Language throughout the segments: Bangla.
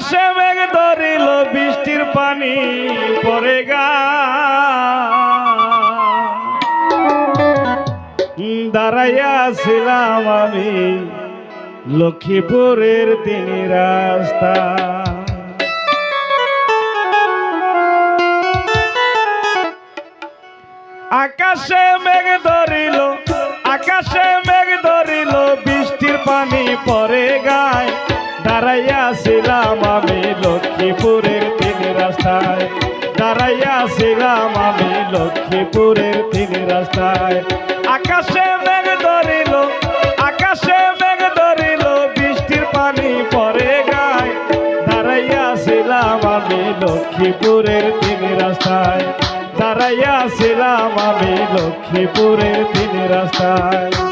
আকাশে মেঘ ধরিল, বৃষ্টির পানি পরে গা। দাঁড়াইয়াছিলাম আমি লক্ষ্মীপুরের তিনি রাস্তা। আকাশে মেঘ ধরিল, আকাশে মেঘ ধরিল, বৃষ্টির পানি পরে দাঁড়াইয়াছিলাম আমি লক্ষ্মীপুরের তিন রাস্তায়। আকাশে মেঘ ধরিল, আকাশে মেঘ ধরিল, বৃষ্টির পানি পরে গায়। দাঁড়াইয়াছিলাম আমি লক্ষ্মীপুরের তিন রাস্তায়। দাঁড়াইয়াছিলাম আমি লক্ষ্মীপুরের তিন রাস্তায়।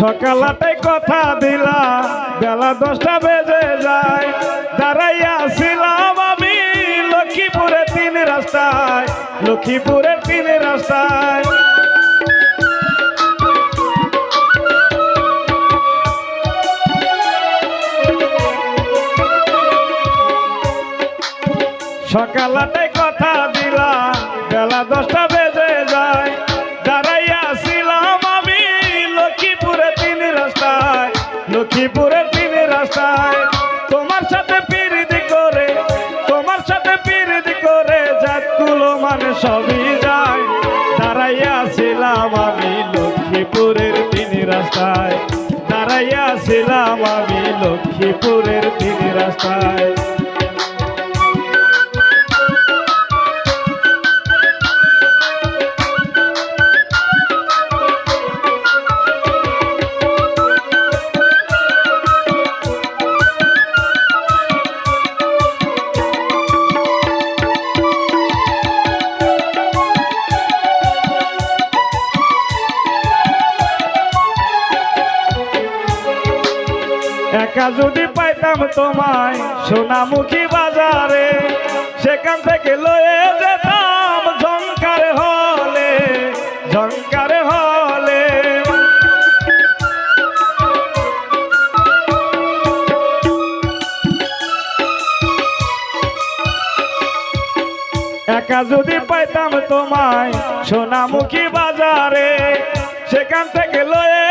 সকাল আটে কথা দিলা বেলা দশটা বেজে যায়। দাঁড়াইয়াছিলাম আমি লক্ষ্মীপুরের তিন রাস্তায়, লক্ষ্মীপুরের তিন রাস্তায়। সকাল আটে কথা দিলা বেলা দশটা সবই যায়। দাঁড়াইয়াছিলাম আমি লক্ষ্মীপুরের তিন রাস্তায়। দাঁড়াইয়াছিলাম আমি লক্ষ্মীপুরের তিন রাস্তায়। একা যদি পাইতাম তোমায় সোনামুখী বাজারে, সেখান থেকে লয়ে যেতাম ঝঙ্কার হলে ঝঙ্কার হলে। একা যদি পাইতাম তোমায় সোনামুখী বাজারে, সেখান থেকে লয়ে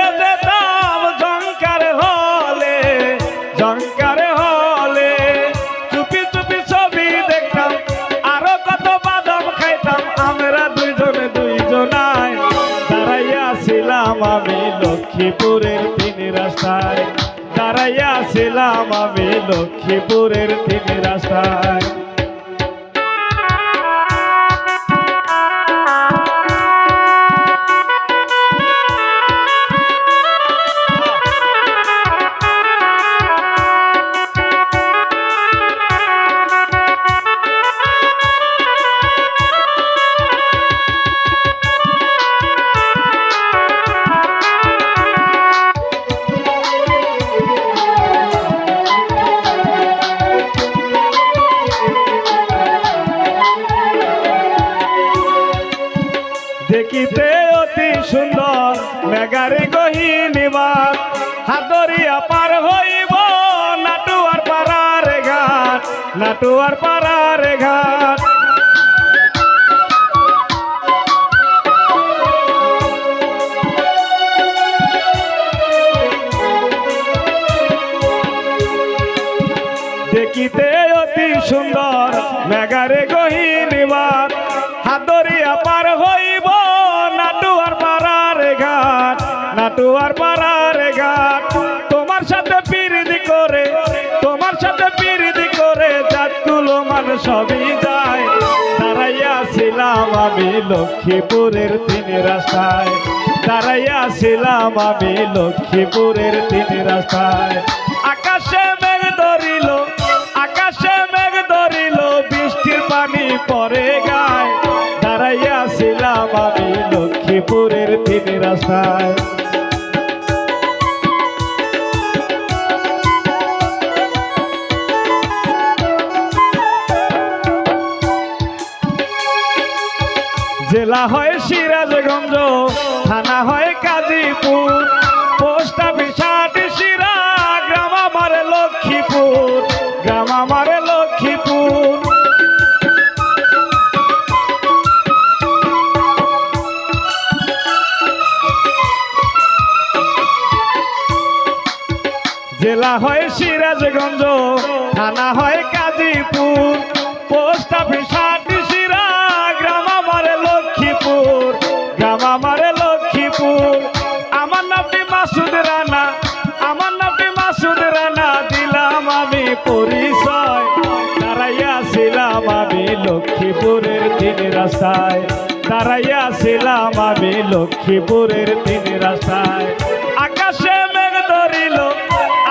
লক্ষ্মীপুরের তিন রাস্তায় দাঁড়াইয়াছিলাম আমি লক্ষ্মীপুরের তিন রাস্তায়। মেগারি গহিনীবাদ হাতরিয়া পার হইব নাটুয়ার পাড়ার ঘাট, নাটুয়ার পাড়ার ঘাট। দেখিতে অতি সুন্দর, মেগারে গহিনীবাদ হাতরিয়া পার হইব নাটুয়ার পাড়ার ঘাট। তোমার সাথে পিরিদি করে, তোমার সাথে পিরিদি করে জাতগুলো মান সবই যায়। দাঁড়াইয়াছিলাম আমি লক্ষ্মীপুরের তিন রাস্তায়। দাঁড়াইয়াছিলাম আমি লক্ষ্মীপুরের তিন রাস্তায়। আকাশে মেঘ ধরিল, আকাশে মেঘ ধরিল, বৃষ্টির পানি পরে গায়। দাঁড়াইয়াছিলাম আমি লক্ষ্মী লক্ষ্মীপুরের তিন রাস্তায়। জেলা হয় সিরাজগঞ্জ, থানা হয় কাজীপুর, পোস্ট অফিস সিরা, গ্রাম আমার লক্ষ্মীপুর, গ্রাম আমার লক্ষ্মীপুর। জেলা হয় সিরাজগঞ্জ, থানা হয় কাজীপুর, পোস্ট অফিস লক্ষ্মীপুর আমার নামটি মাসুদ রানা, আমার নামটি মাসুদ রানা দিলাম আমি পরিচয়। দাঁড়াইয়াছিলাম আমি লক্ষ্মীপুরের তিন রাস্তায়। দাঁড়াইয়াছিলাম আমি লক্ষ্মীপুরের তিন রাস্তায়। আকাশে মেঘ ধরিল,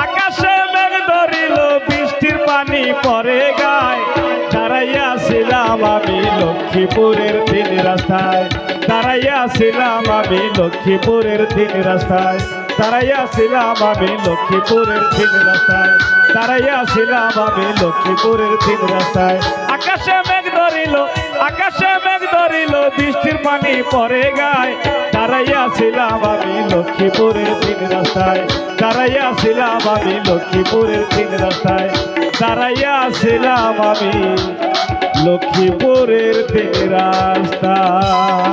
আকাশে মেঘ ধরিল, বৃষ্টির পানি পরে গায়। আমি লক্ষ্মীপুরের তিন রাস্তায়। দাঁড়াইয়াছিলাম আমি লক্ষ্মীপুরের তিন রাস্তায়। দাঁড়াইয়াছিলাম আমি লক্ষ্মীপুরের তিন রাস্তায়। দাঁড়াইয়াছিলাম আমি লক্ষ্মীপুরের তিন রাস্তায়। আকাশে মেঘ ধরিল, আকাশে মেঘ ধরিল, বৃষ্টির পানি পরে গায়। দাঁড়াইয়াছিলাম আমি লক্ষ্মীপুরের তিন রাস্তায়। দাঁড়াইয়াছিলাম আমি লক্ষ্মীপুরের তিন রাস্তায়। দাঁড়াইয়াছিলাম আমি লক্ষ্মীপুরের তিন রাস্তায়